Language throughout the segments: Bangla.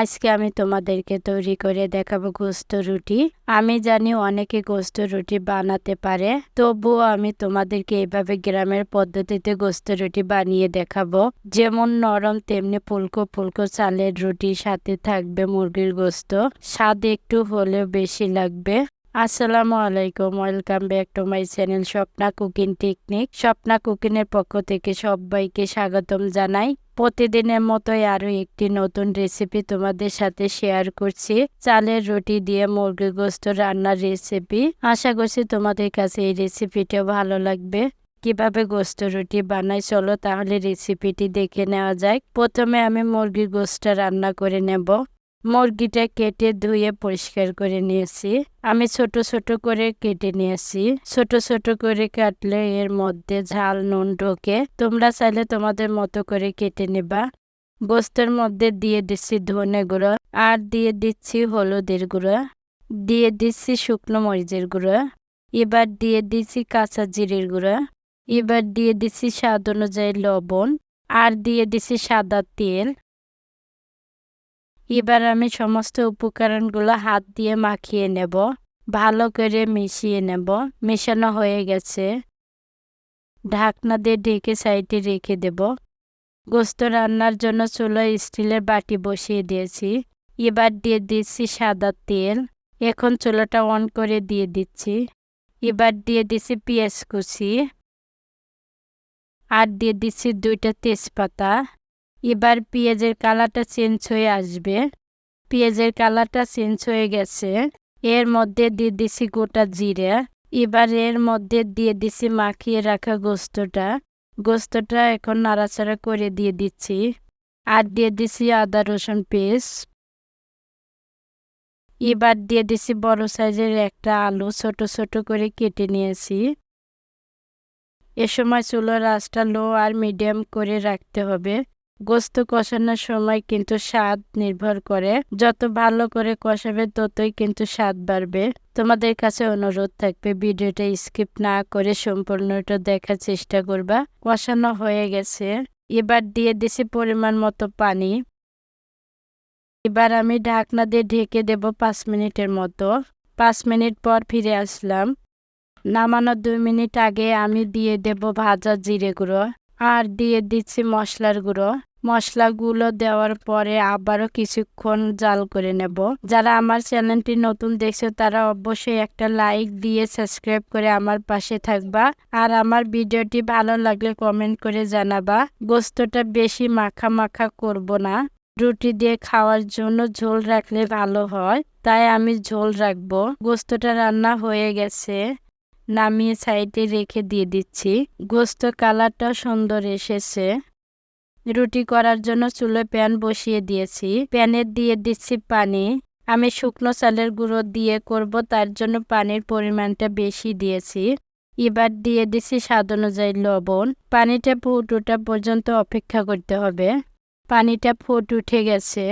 আজকে আমি তোমাদেরকে তৈরি করে দেখাবো গোস্ত রুটি। আমি জানি অনেকে গোস্ত রুটি বানাতে পারে, তবুও আমি তোমাদেরকে এভাবে গ্রামের পদ্ধতিতে গোস্ত রুটি বানিয়ে দেখাবো। যেমন নরম তেমনি ফুলকো ফুলকো চালের রুটির সাথে থাকবে মুরগির গোস্ত। স্বাদ একটু হলেও বেশি লাগবে। আসসালামু আলাইকুম, welcome back to my channel Swapna cooking technique. Swapna কুকিংয়ের পক্ষ থেকে সবাইকে স্বাগতম জানাই। প্রতিদিনের মতোই আরও একটি নতুন রেসিপি তোমাদের সাথে শেয়ার করছি। চালের রুটি দিয়ে মুরগি গোস্ত রান্নার রেসিপি আশা করছি তোমাদের কাছে এই রেসিপিটাও ভালো লাগবে। কীভাবে গোস্ত রুটি বানাই চলো তাহলে রেসিপিটি দেখে নেওয়া যায় প্রথমে আমি মুরগির গোস্ত রান্না করে নেব। মুরগিটা কেটে ধুয়ে পরিষ্কার করে নিয়েছি। আমি ছোট ছোট করে কেটে নিয়েছি। ছোট ছোট করে কাটলে এর মধ্যে ঝাল, নুন ঢোকে। তোমরা চাইলে তোমাদের মতো করে কেটে নেবা। গোস্তের মধ্যে দিয়ে দিচ্ছি ধনে গুঁড়ো আর দিয়ে দিচ্ছি হলুদের গুঁড়ো। দিয়ে দিচ্ছি শুকনো মরিচের গুঁড়ো। এবার দিয়ে দিচ্ছি কাঁচা জিরের গুঁড়ো। এবার দিয়ে দিচ্ছি স্বাদ অনুযায়ী লবণ। আর দিয়ে দিচ্ছি সাদা তেল। এবার আমি সমস্ত উপকরণগুলো হাত দিয়ে মাখিয়ে নেব। ভালো করে মিশিয়ে নেব। মেশানো হয়ে গেছে। ঢাকনা দিয়ে ঢেকে সাইডে রেখে দেব। গোস্ত রান্নার জন্য চুলো স্টিলের বাটি বসিয়ে দিয়েছি। এবার দিয়ে দিচ্ছি সাদা তেল। এখন চুলোটা অন করে দিয়ে দিচ্ছি। এবার দিয়ে দিচ্ছি পেঁয়াজ কুচি। আর দিয়ে দিচ্ছি দুইটা তেজপাতা। এবার পেঁয়াজের কালারটা চেঞ্জ হয়ে আসবে। পেঁয়াজের কালারটা চেঞ্জ হয়ে গেছে। এর মধ্যে দিয়ে দিছি গোটা জিরে। এবার এর মধ্যে দিয়ে দিছি মাখিয়ে রাখা গোস্তটা। গোস্তটা এখন নাড়াচাড়া করে দিয়ে দিচ্ছি। আর দিয়ে দিছি আদা, রসুন পেস্ট। এবার দিয়ে দিছি বড় সাইজের একটা আলু, ছোট ছোট করে কেটে নিয়েছি। এ সময় চুলোর আঁচটা লো আর মিডিয়াম করে রাখতে হবে। গোস্ত কষানোর সময় কিন্তু স্বাদ নির্ভর করে। যত ভালো করে কষাবে, ততই কিন্তু স্বাদ বাড়বে। তোমাদের কাছে অনুরোধ থাকবে, ভিডিওটা স্কিপ না করে সম্পূর্ণটা দেখার চেষ্টা করবা। কষানো হয়ে গেছে। এবার দিয়ে দিছি পরিমাণ মতো পানি। এবার আমি ঢাকনা দিয়ে ঢেকে দেব পাঁচ মিনিটের মতো। পাঁচ মিনিট পর ফিরে আসলাম। নামানোর দুই মিনিট আগে আমি দিয়ে দেব ভাজা জিরে গুঁড়ো। আর দিয়ে দিচ্ছি মশলার গুঁড়ো। মশলাগুলো দেওয়ার পরে আবারও কিছুক্ষণ জাল করে নেব। যারা আমার চ্যানেলটি নতুন দেখছে, তারা অবশ্যই একটা লাইক দিয়ে সাবস্ক্রাইব করে আমার পাশে থাকবা। আর আমার ভিডিওটি ভালো লাগলে কমেন্ট করে জানাবা। গোস্তটা বেশি মাখা মাখা করব না। রুটি দিয়ে খাওয়ার জন্য ঝোল রাখলে ভালো হয়। তাই আমি ঝোল রাখব। গোস্তটা রান্না হয়ে গেছে। নামিয়ে সাইডে রেখে দিয়ে দিচ্ছি। গোস্ত কালারটা সুন্দর এসেছে। রুটি করার জন্য চুলোয় প্যান বসিয়ে দিয়েছি। প্যানে দিয়ে দিচ্ছি পানি। আমি শুকনো চালের গুঁড়ো দিয়ে করব, তার জন্য পানির পরিমাণটা বেশি দিয়েছি। এবার দিয়ে দিচ্ছি স্বাদ অনুযায়ী লবণ। পানিটা ফুট পর্যন্ত অপেক্ষা করতে হবে। পানিটা ফুট উঠে গেছে।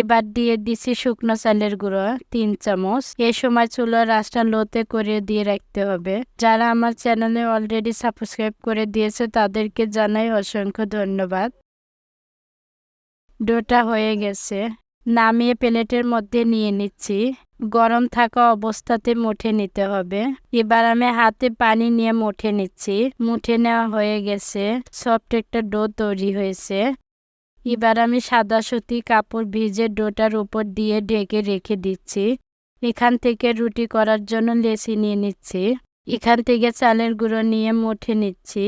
এবার দিয়ে দিছি শুকনো চালের গুঁড়ো, তিন চামচ। এ সময় চুলোর রাস্তা লোতে করে দিয়ে রাখতে হবে। যারা আমার চ্যানেলে অলরেডি সাবস্ক্রাইব করে দিয়েছে, তাদেরকে জানাই অসংখ্য ধন্যবাদ। ডোটা হয়ে গেছে। নামিয়ে প্লেটের মধ্যে নিয়ে নিচ্ছি। গরম থাকা অবস্থাতে মুঠে নিতে হবে। এবার আমি হাতে পানি নিয়ে মুঠে নিচ্ছি। মুঠে নেওয়া হয়ে গেছে। সফট একটা ডো তৈরি হয়েছে। এবার আমি সাদা সুতি কাপড় ভিজে ডোটার উপর দিয়ে ঢেকে রেখে দিচ্ছি। এখান থেকে রুটি করার জন্য লেসি নিয়ে নিচ্ছি। এখান থেকে চালের গুঁড়ো নিয়ে মুঠে নিচ্ছি।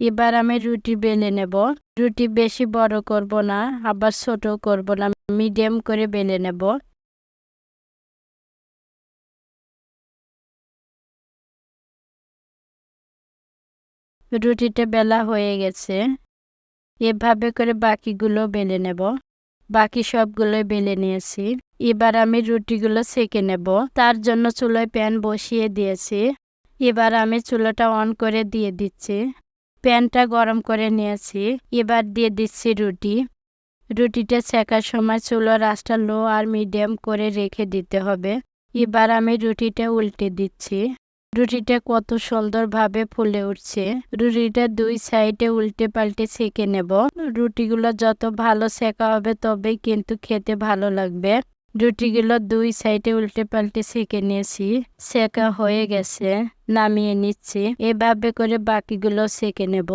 এবার আমি রুটি বেলে নেব। রুটি বেশি বড় করব না, আবার ছোট করব না, মিডিয়াম করে বেলে নেব। রুটিটা বেলা হয়ে গেছে। এভাবে করে বাকিগুলো বেলে নেব। বাকি সবগুলোই বেলে নিয়েছি। এবার আমি রুটিগুলো সেকে নেব। তার জন্য চুলোয় প্যান বসিয়ে দিয়েছি। এবার আমি চুলোটা অন করে দিয়ে দিচ্ছি। প্যানটা গরম করে নিয়েছি। এবার দিয়ে দিচ্ছি রুটি। রুটিটা ছেঁকার সময় চুলো রাস্তা লো আর মিডিয়াম করে রেখে দিতে হবে। এবার আমি রুটিটা উল্টে দিচ্ছি। রুটিটা কত সুন্দরভাবে ফুলে উঠছে। রুটিটা দুই সাইডে উল্টে পাল্টে সেকে নেব। রুটিগুলো যত ভালো সেকা হবে তবেই কিন্তু খেতে ভালো লাগবে। রুটিগুলো দুই সাইডে উল্টে পাল্টে সেকে নিয়েছি। সেকা হয়ে গেছে। নামিয়ে নিচ্ছি। এভাবে করে বাকিগুলো সেকে নেব।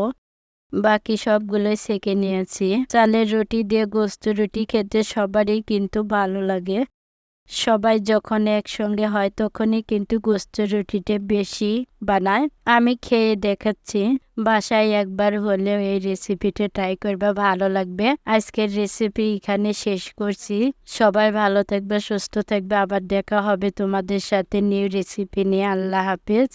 বাকি সবগুলোই সেকে নিয়েছি। চালের রুটি দিয়ে গোস্ত রুটি খেতে সবারই কিন্তু ভালো লাগে। সবাই যখন একসঙ্গে হয় তখনই কিন্তু গোস্ত রুটিটা বেশি বানায়। আমি খেয়ে দেখাচ্ছি, বাসায় একবার হলেও এই রেসিপিটা ট্রাই করবে, ভালো লাগবে। আজকের রেসিপি এখানে শেষ করছি। সবাই ভালো থাকবে, সুস্থ থাকবে। আবার দেখা হবে তোমাদের সাথে নিউ রেসিপি নিয়ে। আল্লাহ হাফিজ।